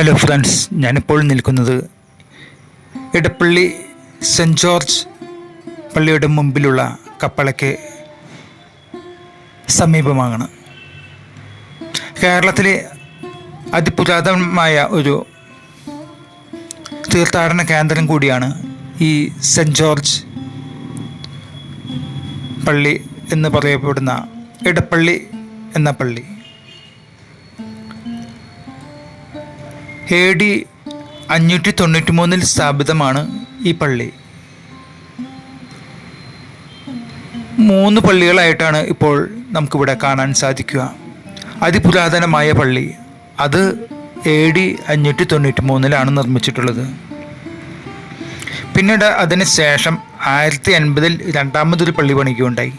Hello friends ഞാനിപ്പോൾ നിൽക്കുന്നത് Edappally saint George പള്ളിയുടെ മുമ്പിലുള്ള കപ്പളയ്ക്ക് സമീപമാണ്. കേരളത്തിലെ അതിപുരാതനമായ ഒരു തീർത്ഥാടന കേന്ദ്രം കൂടിയാണ് ഈ സെന്റ് ജോർജ് പള്ളി എന്ന് പറയപ്പെടുന്ന ഇടപ്പള്ളി എന്ന പള്ളി. എ ഡി അഞ്ഞൂറ്റി തൊണ്ണൂറ്റി മൂന്നിൽ സ്ഥാപിതമാണ് ഈ പള്ളി. മൂന്ന് പള്ളികളായിട്ടാണ് ഇപ്പോൾ നമുക്കിവിടെ കാണാൻ സാധിക്കുക. അതിപുരാതനമായ പള്ളി. അത് എ ഡി അഞ്ഞൂറ്റി തൊണ്ണൂറ്റി മൂന്നിലാണ് നിർമ്മിച്ചിട്ടുള്ളത്. പിന്നീട് അതിന് ശേഷം ആയിരത്തി അൻപതിൽ രണ്ടാമതൊരു പള്ളി പണിക്കുകയുണ്ടായി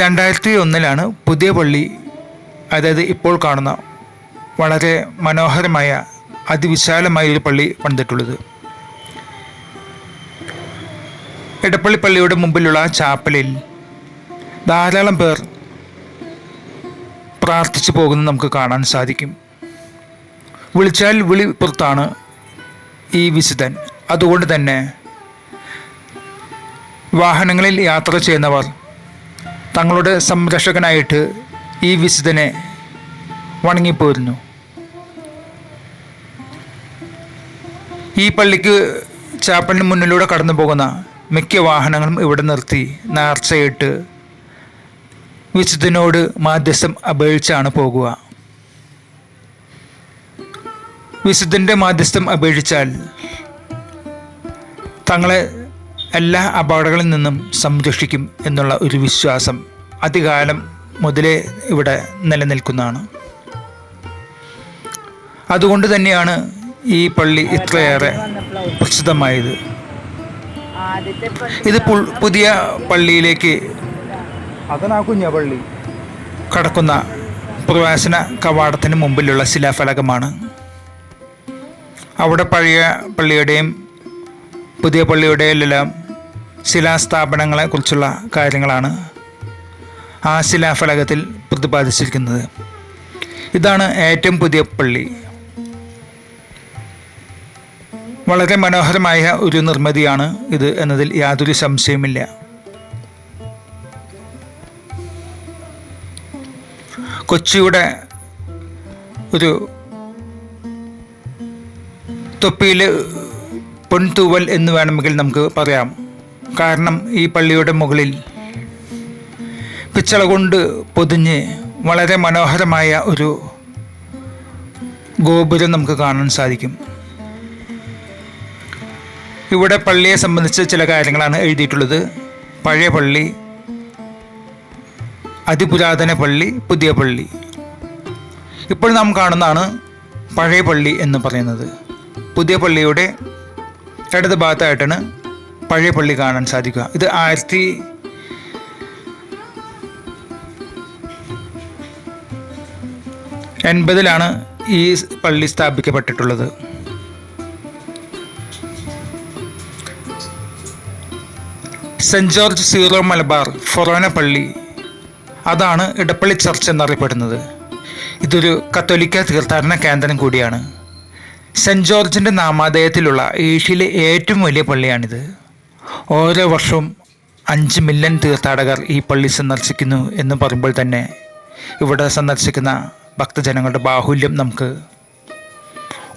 രണ്ടായിരത്തി ഒന്നിലാണ് പുതിയ പള്ളി അതായത് ഇപ്പോൾ കാണുന്ന വളരെ മനോഹരമായ അതിവിശാലമായ ഒരു പള്ളി പണിതിട്ടുള്ളത്. ഇടപ്പള്ളി പള്ളിയുടെ മുമ്പിലുള്ള ചാപ്പലിൽ ധാരാളം പേർ പ്രാർത്ഥിച്ചു പോകുന്നത് നമുക്ക് കാണാൻ സാധിക്കും. വിളിച്ചാൽ വിളി പുറത്താണ് ഈ വിശുദ്ധൻ. അതുകൊണ്ട് തന്നെ വാഹനങ്ങളിൽ യാത്ര ചെയ്യുന്നവർ തങ്ങളുടെ സംരക്ഷകനായിട്ട് ഈ വിശുദ്ധനെ വണങ്ങിപ്പോരുന്നു. ഈ പള്ളിക്ക് ചാപ്പലിന് മുന്നിലൂടെ കടന്നു പോകുന്ന മിക്ക വാഹനങ്ങളും ഇവിടെ നിർത്തി നേർച്ചയിട്ട് വിശുദ്ധനോട് മാധ്യസ്ഥം അപേക്ഷിച്ചാണ് പോകുക. വിശുദ്ധന്റെ മാധ്യസ്ഥം അപേക്ഷിച്ചാൽ തങ്ങളെ എല്ലാ അപകടങ്ങളിൽ നിന്നും സംരക്ഷിക്കും എന്നുള്ള ഒരു വിശ്വാസം അധികാലം മുതലേ ഇവിടെ നിലനിൽക്കുന്നതാണ്. അതുകൊണ്ട് തന്നെയാണ് ഈ പള്ളി ഇത്രയേറെ പ്രസിദ്ധമായത്. ഇത് പുതിയ പള്ളിയിലേക്ക് പള്ളി കടക്കുന്ന പ്രവാസന കവാടത്തിന് മുമ്പിലുള്ള ശിലാഫലകമാണ്. അവിടെ പഴയ പള്ളിയുടെയും പുതിയ പള്ളിയുടെയും എല്ലാം ശിലാസ്ഥാപനങ്ങളെ കുറിച്ചുള്ള കാര്യങ്ങളാണ്. ആ ശിലാഫലകത്തിൽ പ്രതിപാദിച്ചിരിക്കുന്നത്. ഇതാണ് ഏറ്റവും പുതിയ പള്ളി. വളരെ മനോഹരമായ ഒരു നിർമ്മിതിയാണ് ഇത് എന്നതിൽ യാതൊരു സംശയമില്ല കൊച്ചിയുടെ ഒരു തൊപ്പിയിൽ പൊൻതൂവൽ എന്ന് വേണമെങ്കിൽ നമുക്ക് പറയാം. കാരണം ഈ പള്ളിയുടെ മുകളിൽ പിച്ചള കൊണ്ട് പൊതിഞ്ഞ് വളരെ മനോഹരമായ ഒരു ഗോപുരം നമുക്ക് കാണാൻ സാധിക്കും. ഇവിടെ പള്ളിയെ സംബന്ധിച്ച് ചില കാര്യങ്ങളാണ് എഴുതിയിട്ടുള്ളത്. പഴയ പള്ളി അതിപുരാതന പള്ളി പുതിയ പള്ളി. ഇപ്പോൾ നാം കാണുന്നതാണ് പഴയ പള്ളി എന്ന് പറയുന്നത്. പുതിയ പള്ളിയുടെ ഇടത് ഭാഗത്തായിട്ടാണ് പഴയ പള്ളി കാണാൻ സാധിക്കുക. ഇത് ആയിരത്തി എൺപതിലാണ് ഈ പള്ളി സ്ഥാപിക്കപ്പെട്ടിട്ടുള്ളത്. Saint George Syro Malabar Forane പള്ളി. അതാണ് ഇടപ്പള്ളി ചർച്ച് എന്നറിയപ്പെടുന്നത്. ഇതൊരു കത്തോലിക്ക തീർത്ഥാടന കേന്ദ്രം കൂടിയാണ്. സെന്റ് ജോർജിന്റെ നാമാധേയത്തിലുള്ള ഏഷ്യയിലെ ഏറ്റവും വലിയ പള്ളിയാണിത്. ഓരോ വർഷവും അഞ്ച് മില്യൺ തീർത്ഥാടകർ ഈ പള്ളി സന്ദർശിക്കുന്നു എന്ന് പറയുമ്പോൾ തന്നെ ഇവിടെ സന്ദർശിക്കുന്ന ഭക്തജനങ്ങളുടെ ബാഹുല്യം നമുക്ക്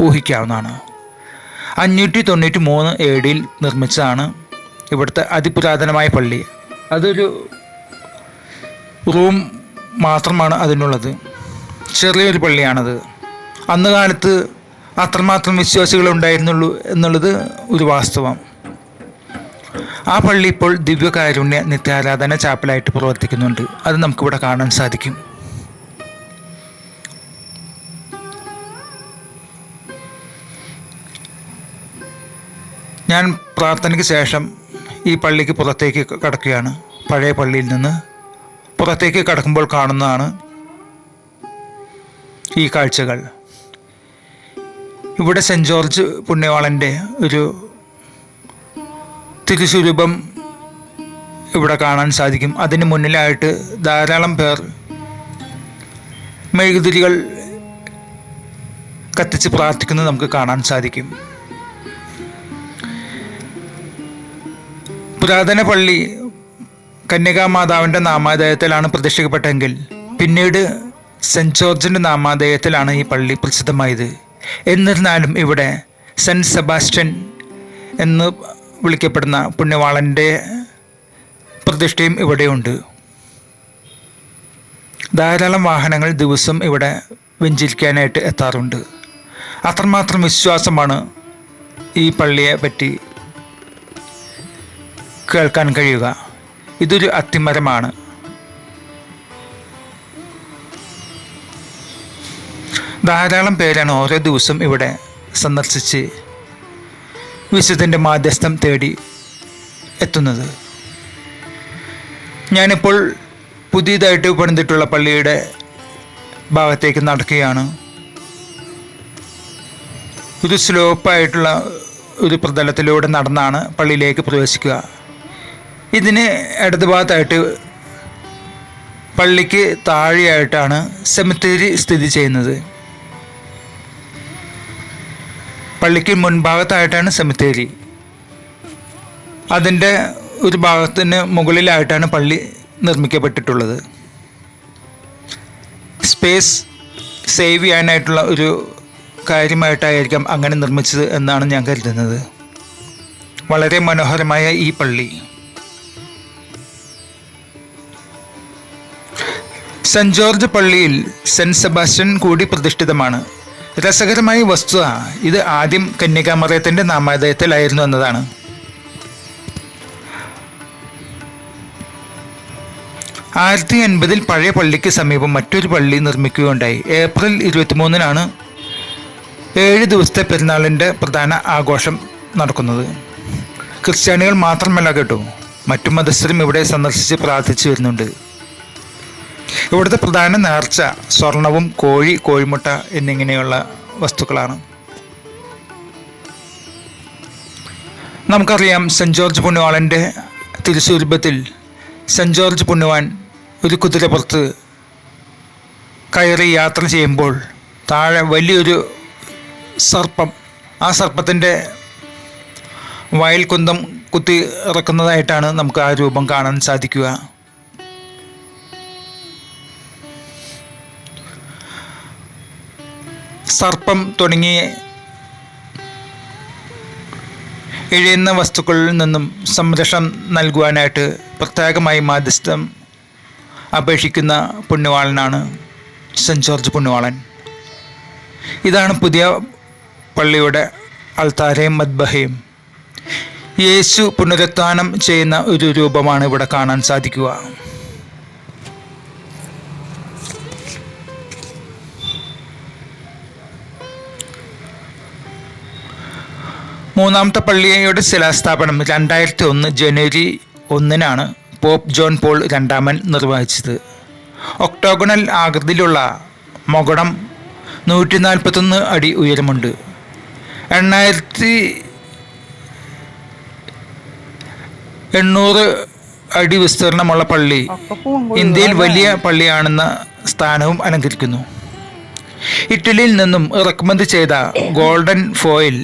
ഊഹിക്കാവുന്നതാണ്. അഞ്ഞൂറ്റി തൊണ്ണൂറ്റി മൂന്ന് എ ഡിയിൽ നിർമ്മിച്ചതാണ് ഇവിടുത്തെ അതിപുരാതനമായ പള്ളി. അതൊരു റൂം മാത്രമാണ് അതിനുള്ളത്. ചെറിയൊരു പള്ളിയാണത്. അന്ന് കാലത്ത് അത്രമാത്രം വിശ്വാസികൾ ഉണ്ടായിരുന്നുള്ളൂ എന്നുള്ളത് ഒരു വാസ്തവം. ആ പള്ളി ഇപ്പോൾ ദിവ്യകാരുണ്യ നിത്യാരാധന ചാപ്പലായിട്ട് പ്രവർത്തിക്കുന്നുണ്ട്. അത് നമുക്കിവിടെ കാണാൻ സാധിക്കും. ഞാൻ പ്രാർത്ഥനയ്ക്ക് ശേഷം ഈ പള്ളിക്ക് പുറത്തേക്ക് കടക്കുകയാണ്. പഴയ പള്ളിയിൽ നിന്ന് പുറത്തേക്ക് കടക്കുമ്പോൾ കാണുന്നതാണ് ഈ കാഴ്ചകൾ. ഇവിടെ സെന്റ് ജോർജ് പുണ്യവാളന്റെ ഒരു തിരുസ്വരൂപം ഇവിടെ കാണാൻ സാധിക്കും. അതിന് മുന്നിലായിട്ട് ധാരാളം പേർ മെഴുകുതിരികൾ കത്തിച്ച് പ്രാർത്ഥിക്കുന്നത് നമുക്ക് കാണാൻ സാധിക്കും. പുരാതന പള്ളി കന്യകാമാതാവിന്റെ നാമാദേയത്തിലാണ് പ്രതിഷ്ഠിക്കപ്പെട്ടെങ്കിൽ പിന്നീട് സെന്റ് ജോർജിന്റെ നാമാദേയത്തിലാണ് ഈ പള്ളി പ്രസിദ്ധമായത്. എന്നിരുന്നാലും ഇവിടെ സെന്റ് സെബാസ്റ്റ്യൻ എന്ന് വിളിക്കപ്പെടുന്ന പുണ്യവാളന്റെ പ്രതിഷ്ഠയും ഇവിടെയുണ്ട്. ധാരാളം വാഹനങ്ങൾ ദിവസം ഇവിടെ വെഞ്ചരിക്കാനായിട്ട് എത്താറുണ്ട്. അത്രമാത്രം വിശ്വാസമാണ് ഈ പള്ളിയെ പറ്റി കേൾക്കാൻ കഴിയുക. ഇതൊരു അത്തിമരമാണ്. ധാരാളം പേരാണ് ഓരോ ദിവസം ഇവിടെ സന്ദർശിച്ച് വിശുദ്ധന്റെ മാധ്യസ്ഥം തേടി എത്തുന്നത്. ഞാനിപ്പോൾ പുതിയതായിട്ട് പണിതിട്ടുള്ള പള്ളിയുടെ ഭാഗത്തേക്ക് നടക്കുകയാണ്. ഒരു സ്ലോപ്പായിട്ടുള്ള ഒരു പ്രതലത്തിലൂടെ നടന്നാണ് പള്ളിയിലേക്ക് പ്രവേശിക്കുക. ഇതിന് ഇടതുഭാഗത്തായിട്ട് പള്ളിക്ക് താഴെയായിട്ടാണ് സെമിത്തേരി സ്ഥിതി ചെയ്യുന്നത്. പള്ളിക്ക് മുൻഭാഗത്തായിട്ടാണ് സെമിത്തേരി. അതിന്റെ ഒരു ഭാഗത്തിന് മുകളിലായിട്ടാണ് പള്ളി നിർമ്മിക്കപ്പെട്ടിട്ടുള്ളത്. സ്പേസ് സേവ് ചെയ്യാനായിട്ടുള്ള ഒരു കാര്യമായിട്ടായിരിക്കാം അങ്ങനെ നിർമ്മിച്ചത് എന്നാണ് ഞാൻ കരുതുന്നത്. വളരെ മനോഹരമായ ഈ പള്ളി. സെന്റ് ജോർജ് പള്ളിയിൽ സെന്റ് സെബാസ്റ്റ്യൻ കൂടി പ്രതിഷ്ഠിതമാണ്. രസകരമായ വസ്തുത ഇത് ആദ്യം കന്യകാമറയത്തിന്റെ നാമാദയത്തിലായിരുന്നു എന്നതാണ്. ആയിരത്തി എൺപതിൽ പഴയ പള്ളിക്ക് സമീപം മറ്റൊരു പള്ളി നിർമ്മിക്കുകയുണ്ടായി. ഏപ്രിൽ ഇരുപത്തിമൂന്നിനാണ് ഏഴ് ദിവസത്തെ പെരുന്നാളിന്റെ പ്രധാന ആഘോഷം നടക്കുന്നത്. ക്രിസ്ത്യാനികൾ മാത്രമല്ല കേട്ടോ മറ്റു മതസ്ഥരും ഇവിടെ സന്ദർശിച്ച് പ്രാർത്ഥിച്ചു വരുന്നുണ്ട്. ഇവിടുത്തെ പ്രധാന നേർച്ച സ്വർണവും കോഴി കോഴിമുട്ട എന്നിങ്ങനെയുള്ള വസ്തുക്കളാണ്. നമുക്കറിയാം സെന്റ് ജോർജ് പുണ്യവാളന്റെ തിരുസ്വരൂപത്തിൽ സെന്റ് ജോർജ് പുണ്യവാൻ ഒരു കുതിരപ്പുറത്ത് കയറി യാത്ര ചെയ്യുമ്പോൾ താഴെ വലിയൊരു സർപ്പം ആ സർപ്പത്തിന്റെ വയൽ കുന്തം കുത്തി ഇറക്കുന്നതായിട്ടാണ് നമുക്ക് ആ രൂപം കാണാൻ സാധിക്കുക. സർപ്പം തുടങ്ങിയ എഴിയുന്ന വസ്തുക്കളിൽ നിന്നും സംരക്ഷണം നൽകുവാനായിട്ട് പ്രത്യേകമായി മാധ്യസ്ഥം അപേക്ഷിക്കുന്ന പുണ്യവാളനാണ് സെന്റ് ജോർജ് പുണ്യവാളൻ. ഇതാണ് പുതിയ പള്ളിയുടെ അൾത്താരയും മദ്ബഹയും. യേശു പുനരുത്ഥാനം ചെയ്യുന്ന ഒരു രൂപമാണ് ഇവിടെ കാണാൻ സാധിക്കുക. മൂന്നാമത്തെ പള്ളിയുടെ ശിലാസ്ഥാപനം. രണ്ടായിരത്തി ഒന്ന് ജനുവരി ഒന്നിനാണ് പോപ്പ് ജോൺ പോൾ രണ്ടാമൻ നിർവഹിച്ചത്. ഒക്ടോഗണൽ ആകൃതിയിലുള്ള മകുടം നൂറ്റി നാൽപ്പത്തൊന്ന് അടി ഉയരമുണ്ട്. എണ്ണായിരത്തി എണ്ണൂറ് അടി വിസ്തീർണമുള്ള പള്ളി ഇന്ത്യയിൽ വലിയ പള്ളിയാണെന്ന സ്ഥാനവും അലങ്കരിക്കുന്നു. ഇറ്റലിയിൽ നിന്നും ഇറക്കുമതി ചെയ്ത ഗോൾഡൻ ഫോയിൽ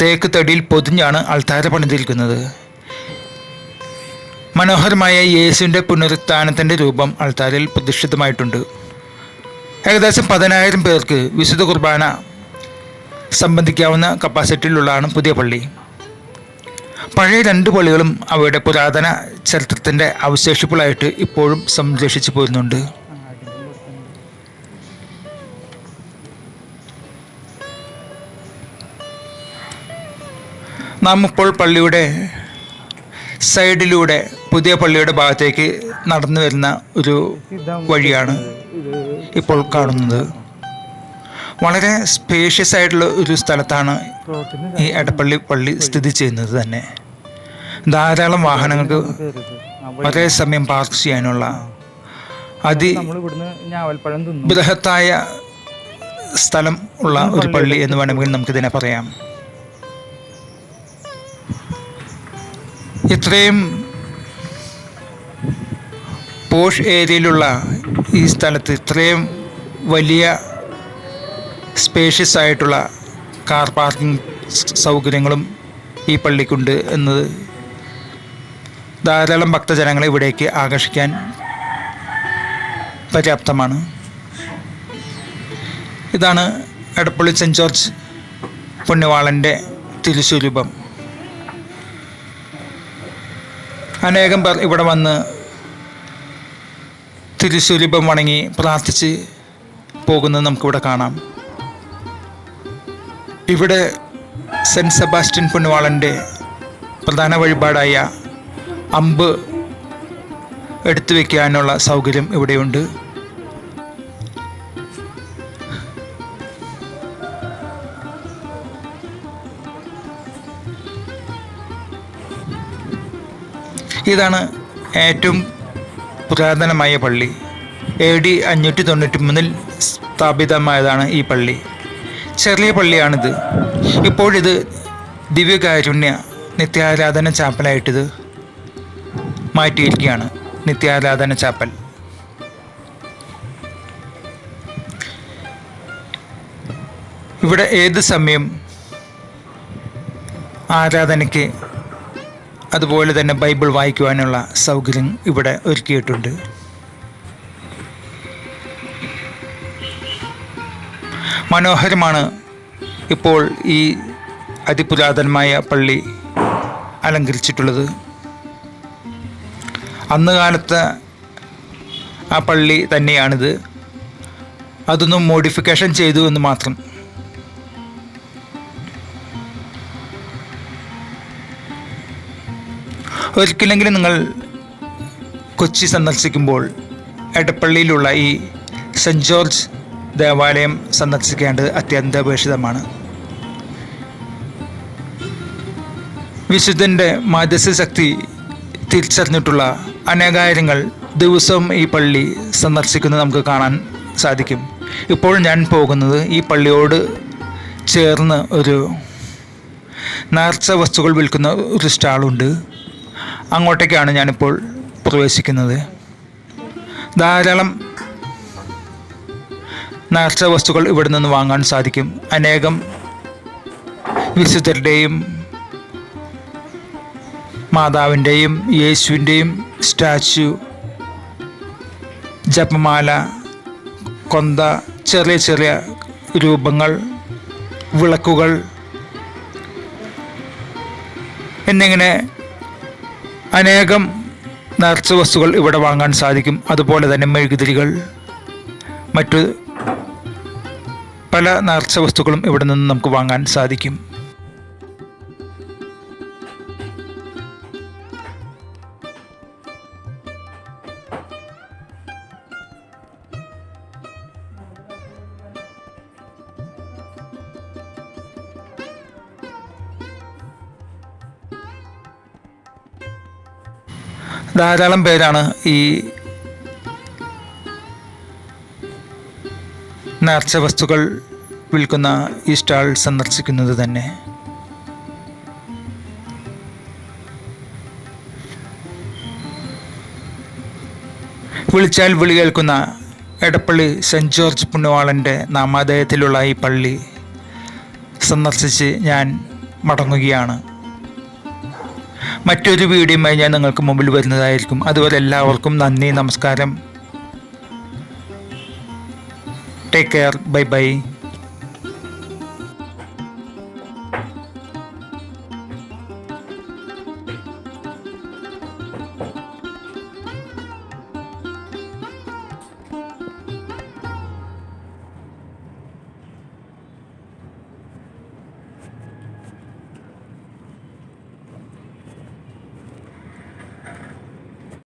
തേക്ക് തടിയിൽ പൊതിഞ്ഞാണ് അൾത്താര പണിതിരിക്കുന്നത്. മനോഹരമായ യേശുവിന്റെ പുനരുത്ഥാനത്തിന്റെ രൂപം അൾത്താരയിൽ പ്രതിഷ്ഠിതമായിട്ടുണ്ട്. ഏകദേശം പതിനായിരം പേർക്ക് വിശുദ്ധ കുർബാന സംബന്ധിക്കാവുന്ന കപ്പാസിറ്റിയിലുള്ളതാണ് പുതിയ പള്ളി. പഴയ രണ്ട് പള്ളികളും അവയുടെ പുരാതന ചരിത്രത്തിന്റെ അവശേഷിപ്പുകളായിട്ട് ഇപ്പോഴും സംരക്ഷിച്ചു പോരുന്നുണ്ട്. നാം ഇപ്പോൾ പള്ളിയുടെ സൈഡിലൂടെ പുതിയ പള്ളിയുടെ ഭാഗത്തേക്ക് നടന്നു വരുന്ന ഒരു വഴിയാണ് ഇപ്പോൾ കാണുന്നത്. വളരെ സ്പേഷ്യസ് ആയിട്ടുള്ള ഒരു സ്ഥലത്താണ് ഈ എടപ്പള്ളി പള്ളി സ്ഥിതി ചെയ്യുന്നത് തന്നെ. ധാരാളം വാഹനങ്ങൾക്ക് ഒരേ സമയം പാർക്ക് ചെയ്യാനുള്ള അതി ബൃഹത്തായ സ്ഥലം ഉള്ള ഒരു പള്ളി എന്ന് വേണമെങ്കിൽ നമുക്കിതിനെ പറയാം. ഇത്രയും പോഷ് ഏരിയയിലുള്ള ഈ സ്ഥലത്ത് ഇത്രയും വലിയ സ്പേഷ്യസ് ആയിട്ടുള്ള കാർ പാർക്കിംഗ് സൗകര്യങ്ങളും ഈ പള്ളിക്കുണ്ട് എന്നത് ധാരാളം ഭക്തജനങ്ങളെ ഇവിടേക്ക് ആകർഷിക്കാൻ പര്യാപ്തമാണ്. ഇതാണ് എടപ്പള്ളി സെന്റ് ജോർജ് പുണ്യവാളന്റെ തിരുസ്വരൂപം. അനേകം പേർ ഇവിടെ വന്ന് തിരുസ്വരൂപം വണങ്ങി പ്രാർത്ഥിച്ച് പോകുന്നത് നമുക്കിവിടെ കാണാം. ഇവിടെ സെന്റ് സെബാസ്റ്റ്യൻ പുണ്യവാളന്റെ പ്രധാന വഴിപാടായ അമ്പ് എടുത്തു വയ്ക്കാനുള്ള സൗകര്യം ഇവിടെയുണ്ട്. ഇതാണ് ഏറ്റവും പുരാതനമായ പള്ളി. എ ഡി അഞ്ഞൂറ്റി തൊണ്ണൂറ്റി മൂന്നിൽ സ്ഥാപിതമായതാണ് ഈ പള്ളി. ചെറിയ പള്ളിയാണിത്. ഇപ്പോഴിത് ദിവ്യകാരുണ്യ നിത്യാരാധന ചാപ്പലായിട്ടിത് മാറ്റിയിരിക്കുകയാണ് നിത്യാരാധന ചാപ്പൽ. ഇവിടെ ഏത് സമയം ആരാധനയ്ക്ക് അതുപോലെ തന്നെ ബൈബിൾ വായിക്കുവാനുള്ള സൗകര്യം ഇവിടെ ഒരുക്കിയിട്ടുണ്ട്. മനോഹരമാണ് ഇപ്പോൾ ഈ അതിപുരാതനമായ പള്ളി അലങ്കരിച്ചിട്ടുള്ളത്. അന്ന് കാലത്ത് ആ പള്ളി തന്നെയാണിത്. അതൊന്നും മോഡിഫിക്കേഷൻ ചെയ്തു എന്ന് മാത്രം. ഒരിക്കലെങ്കിലും നിങ്ങൾ കൊച്ചി സന്ദർശിക്കുമ്പോൾ എടപ്പള്ളിയിലുള്ള ഈ സെന്റ് ജോർജ് ദേവാലയം സന്ദർശിക്കേണ്ടത് അത്യന്താപേക്ഷിതമാണ് വിശുദ്ധന്റെ മാധ്യസ്ഥ ശക്തി തിരിച്ചറിഞ്ഞിട്ടുള്ള അനേകായിരങ്ങൾ ദിവസവും ഈ പള്ളി സന്ദർശിക്കുന്നത് നമുക്ക് കാണാൻ സാധിക്കും. ഇപ്പോൾ ഞാൻ പോകുന്നത് ഈ പള്ളിയോട് ചേർന്ന് ഒരു നേർച്ച വസ്തുക്കൾ വിൽക്കുന്ന ഒരു സ്റ്റാളുണ്ട്. അങ്ങോട്ടേക്കാണ് ഞാനിപ്പോൾ പ്രവേശിക്കുന്നത്. ധാരാളം നേർച്ച വസ്തുക്കൾ ഇവിടെ നിന്ന് വാങ്ങാൻ സാധിക്കും. അനേകം വിശുദ്ധരുടെയും മാതാവിന്റെയും യേശുവിന്റെയും സ്റ്റാച്ചു ജപമാല കൊന്ത ചെറിയ ചെറിയ രൂപങ്ങൾ വിളക്കുകൾ എന്നിങ്ങനെ അനേകം നേർച്ച വസ്തുക്കൾ ഇവിടെ വാങ്ങാൻ സാധിക്കും. അതുപോലെ തന്നെ മെഴുകുതിരികൾ മറ്റു പല നേർച്ച വസ്തുക്കളും ഇവിടെ നിന്ന് നമുക്ക് വാങ്ങാൻ സാധിക്കും. ധാരാളം പേരാണ് ഈ നേർച്ച വസ്തുക്കൾ വിൽക്കുന്ന ഈ സ്റ്റാൾ സന്ദർശിക്കുന്നത് തന്നെ. വിളിച്ചാൽ വിളി കേൾക്കുന്ന എടപ്പള്ളി സെന്റ് ജോർജ് പുണ്യവാളന്റെ നാമാദേയത്തിലുള്ള ഈ പള്ളി സന്ദർശിച്ച് ഞാൻ മടങ്ങുകയാണ്. മറ്റൊരു വീഡിയോയുമായി ഞാൻ നിങ്ങൾക്ക് മുമ്പിൽ വരുന്നതായിരിക്കും. അതുപോലെ എല്ലാവർക്കും നന്ദി നമസ്കാരം. Take care bye bye